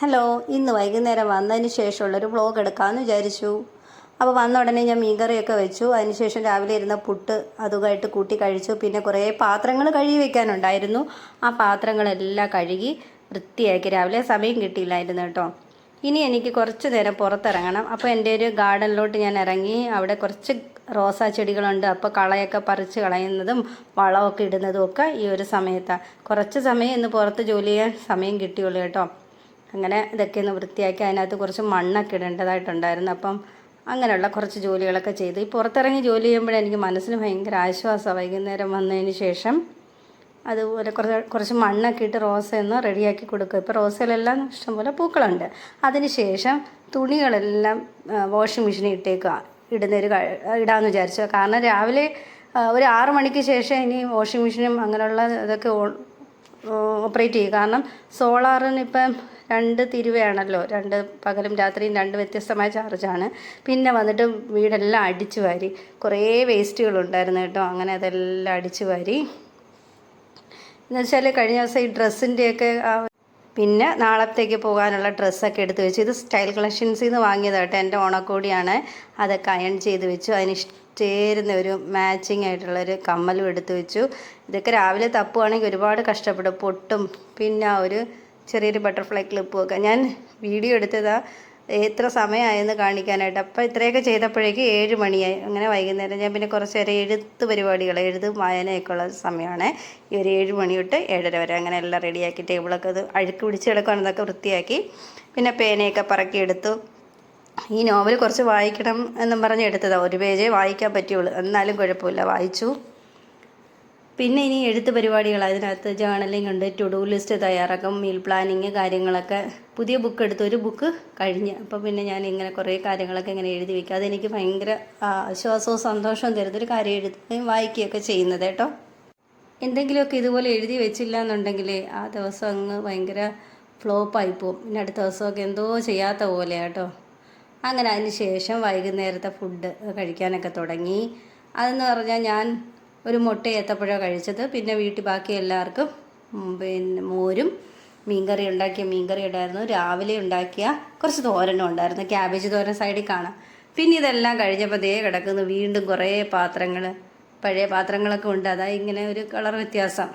Hello ഇന്ന് വൈകുന്നേരം വന്നതിന് ശേഷമുള്ളൊരു വ്ളോഗ് എടുക്കാമെന്ന് വിചാരിച്ചു. അപ്പോൾ വന്ന ഉടനെ ഞാൻ മീൻകറിയൊക്കെ വെച്ചു. അതിനുശേഷം രാവിലെ ഇരുന്ന പുട്ട് അതുമായിട്ട് കൂട്ടി കഴിച്ചു. പിന്നെ കുറേ പാത്രങ്ങൾ കഴുകി വെക്കാനുണ്ടായിരുന്നു. ആ പാത്രങ്ങളെല്ലാം കഴുകി വൃത്തിയാക്കി രാവിലെ സമയം കിട്ടിയില്ലായിരുന്നു കേട്ടോ. ഇനി എനിക്ക് കുറച്ച് നേരം പുറത്തിറങ്ങണം. അപ്പോൾ എന്റെ ഒരു ഗാർഡനിലോട്ട് ഞാൻ ഇറങ്ങി. അവിടെ കുറച്ച് റോസാ ചെടികളുണ്ട്. അപ്പോൾ കളയൊക്കെ പറിച്ച് കളയുന്നതും വളമൊക്കെ ഇടുന്നതും ഒക്കെ ഈ ഒരു സമയത്താണ് കുറച്ച് സമയം ഇന്ന് പുറത്ത് ജോലി ചെയ്യാൻ സമയം കിട്ടിയുള്ളൂ കേട്ടോ. അങ്ങനെ ഇതൊക്കെ ഒന്ന് വൃത്തിയാക്കി അതിനകത്ത് കുറച്ച് മണ്ണൊക്കെ ഇടേണ്ടതായിട്ടുണ്ടായിരുന്നു. അപ്പം അങ്ങനെയുള്ള കുറച്ച് ജോലികളൊക്കെ ചെയ്ത്. ഈ പുറത്തിറങ്ങി ജോലി ചെയ്യുമ്പോഴേ എനിക്ക് മനസ്സിന് ഭയങ്കര ആശ്വാസമാണ് വൈകുന്നേരം വന്നതിന് ശേഷം അതുപോലെ കുറച്ച് കുറച്ച് മണ്ണൊക്കെ ഇട്ട് റോസയൊന്ന് റെഡിയാക്കി കൊടുക്കും ഇപ്പോൾ റോസയിലെല്ലാം ഇഷ്ടംപോലെ പൂക്കളുണ്ട്. അതിന് ശേഷം തുണികളെല്ലാം വാഷിംഗ് മെഷീനിൽ ഇട്ടേക്കുക. ഇടുന്നൊരു ഇടാമെന്ന് വിചാരിച്ചു. കാരണം രാവിലെ ഒരു ആറ് മണിക്ക് ശേഷം ഇനി വാഷിംഗ് മെഷീനും അങ്ങനെയുള്ള ഇതൊക്കെ ഓപ്പറേറ്റ് ചെയ്യും. കാരണം സോളാറിന് ഇപ്പം രണ്ട് തിരുവയാണല്ലോ. രണ്ട് പകലും രാത്രിയും രണ്ട് വ്യത്യസ്തമായ ചാർജാണ്. പിന്നെ വന്നിട്ട് വീടെല്ലാം അടിച്ചു വാരി. കുറേ വേസ്റ്റുകളുണ്ടായിരുന്നു കേട്ടോ. അങ്ങനെ അതെല്ലാം അടിച്ചു വാരി. എന്നുവെച്ചാൽ കഴിഞ്ഞ ദിവസം ഈ ഡ്രസ്സിന്റെയൊക്കെ പിന്നെ നാളത്തേക്ക് പോകാനുള്ള ഡ്രസ്സൊക്കെ എടുത്ത് വെച്ചു. ഇത് സ്റ്റൈൽ കളക്ഷൻസിൽ നിന്ന് വാങ്ങിയതാട്ടോ. എന്റെ ഓണക്കോടിയാണ്. അതൊക്കെ അയൺ ചെയ്ത് വെച്ചു. അതിന് ചേരുന്ന ഒരു മാച്ചിങ് ആയിട്ടുള്ളൊരു കമ്മലും എടുത്ത് വെച്ചു. ഇതൊക്കെ രാവിലെ തപ്പുവാണെങ്കിൽ ഒരുപാട് കഷ്ടപ്പെടും. പൊട്ടും. പിന്നെ ഒരു ചെറിയൊരു ബട്ടർഫ്ലൈ ക്ലിപ്പും ഒക്കെ. ഞാൻ വീഡിയോ എടുത്തതാ. എത്ര സമയമായെന്ന് കാണിക്കാനായിട്ട്. അപ്പോൾ ഇത്രയൊക്കെ ചെയ്തപ്പോഴേക്ക് ഏഴ് മണിയായി. അങ്ങനെ വൈകുന്നേരം ഞാൻ പിന്നെ കുറച്ച് നേരം എഴുത്ത് പരിപാടികൾ എഴുതും വായനയൊക്കെ ഉള്ള സമയമാണ്. ഈ ഒരു ഏഴ് മണി തൊട്ട് ഏഴര വരെ അങ്ങനെ എല്ലാം റെഡിയാക്കി ടേബിളൊക്കെ അത് അഴുക്ക് പിടിച്ച് കിടക്കുകയാണെന്നൊക്കെ വൃത്തിയാക്കി. പിന്നെ പേനയൊക്കെ പറക്കിയെടുത്തു. ഈ നോവൽ കുറച്ച് വായിക്കണം എന്നും പറഞ്ഞ് എടുത്തതാണ് ഒരു പേജേ വായിക്കാൻ പറ്റുള്ളൂ. എന്നാലും കുഴപ്പമില്ല. വായിച്ചു. പിന്നെ ഇനി എഴുത്ത് പരിപാടികൾ അതിനകത്ത് ജേണലിംഗ് ഉണ്ട് ടു ഡു ലിസ്റ്റ് തയ്യാറാക്കും മീൽ പ്ലാനിങ് കാര്യങ്ങളൊക്കെ. പുതിയ ബുക്ക് എടുത്ത് ഒരു ബുക്ക് കഴിഞ്ഞ്. അപ്പോൾ പിന്നെ ഞാൻ ഇങ്ങനെ കുറേ കാര്യങ്ങളൊക്കെ ഇങ്ങനെ എഴുതി വയ്ക്കുക അതെനിക്ക് ഭയങ്കര ആശ്വാസവും സന്തോഷവും തരുന്നൊരു കാര്യം എഴുതുകയും വായിക്കുകയൊക്കെ ചെയ്യുന്നത് കേട്ടോ. എന്തെങ്കിലുമൊക്കെ ഇതുപോലെ എഴുതി വെച്ചില്ല എന്നുണ്ടെങ്കിൽ ആ ദിവസം അങ്ങ് ഭയങ്കര ഫ്ലോപ്പായി പോവും. പിന്നെ അടുത്ത ദിവസമൊക്കെ എന്തോ ചെയ്യാത്ത പോലെ കേട്ടോ. അങ്ങനെ അതിന് ശേഷം വൈകുന്നേരത്തെ ഫുഡ് കഴിക്കാനൊക്കെ തുടങ്ങി. അതെന്ന് പറഞ്ഞാൽ ഞാൻ ഒരു മുട്ട ഏത്തപ്പഴം കഴിച്ചത്. പിന്നെ വീട്ടിൽ ബാക്കി എല്ലാവർക്കും പിന്നെ മോരും മീൻകറി ഉണ്ടാക്കിയ മീൻകറി ഉണ്ടായിരുന്നു. രാവിലെ ഉണ്ടാക്കിയ കുറച്ച് തോരനും ഉണ്ടായിരുന്നു. ക്യാബേജ് തോരൻ സൈഡിൽ കാണാം. പിന്നെ ഇതെല്ലാം കഴിഞ്ഞപ്പോൾ ദേ കിടക്കുന്നു. വീണ്ടും കുറേ പാത്രങ്ങൾ പഴയ പാത്രങ്ങളൊക്കെ ഉണ്ട്. അതാ ഇങ്ങനെ ഒരു കളർ വ്യത്യാസം.